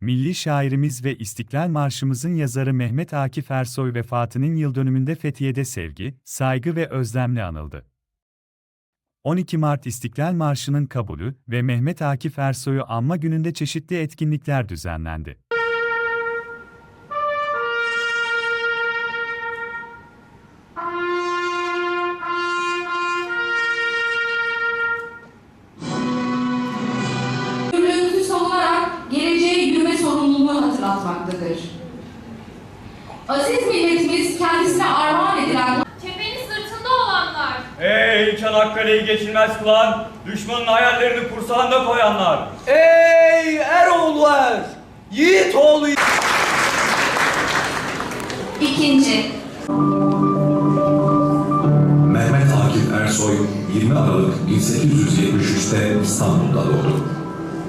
Milli şairimiz ve İstiklal Marşımızın yazarı Mehmet Akif Ersoy vefatının yıldönümünde Fethiye'de sevgi, saygı ve özlemle anıldı. 12 Mart İstiklal Marşı'nın kabulü ve Mehmet Akif Ersoy'u anma gününde çeşitli etkinlikler düzenlendi. Hatırlatmaktadır. Aziz milletimiz kendisine armağan edilen Kefeni sırtında olanlar, Ey Çanakkale'yi geçilmez kılan, düşmanın hayallerini kursağında koyanlar. Ey Eroğullar! Yiğit oğlu ikinci, Mehmet Akif Ersoy 20 Aralık 1873'te İstanbul'da doğdu.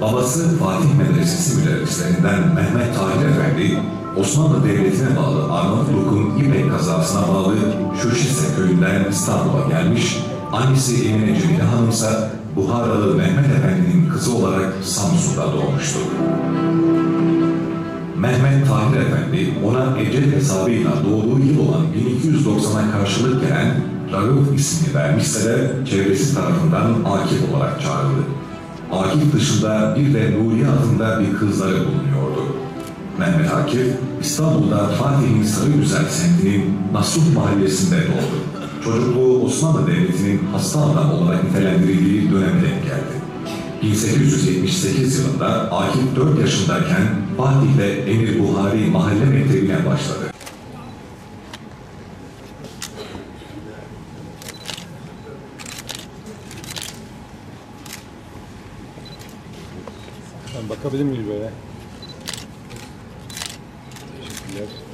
Babası Fatih Medresesi müderrislerinden Mehmet Tahir Efendi, Osmanlı Devleti'ne bağlı Arnavutluk'un İpek kazasına bağlı Şuşise köyünden İstanbul'a gelmiş, annesi Emine Cemile Hanım ise Buharalı Mehmet Efendi'nin kızı olarak Samsun'da doğmuştur. Mehmet Tahir Efendi ona ecel hesabıyla doğduğu yıl olan 1290'a karşılık gelen Rauf ismini vermişse de çevresi tarafından Akif olarak çağrıldı. Akif dışında bir de Nuriye adında bir kızları bulunuyordu. Mehmet Akif, İstanbul'da Fatih'in Sarıgüzel semtinin Nasuh mahallesinde doğdu. Çocukluğu Osmanlı Devleti'nin hasta adam olarak nitelendirildiği döneme denk geldi. 1878 yılında Akif 4 yaşındayken Fatih'te Emir Buhari Mahalle Mektebi'ne başladı. Ben bakabilir miyim böyle? Teşekkürler.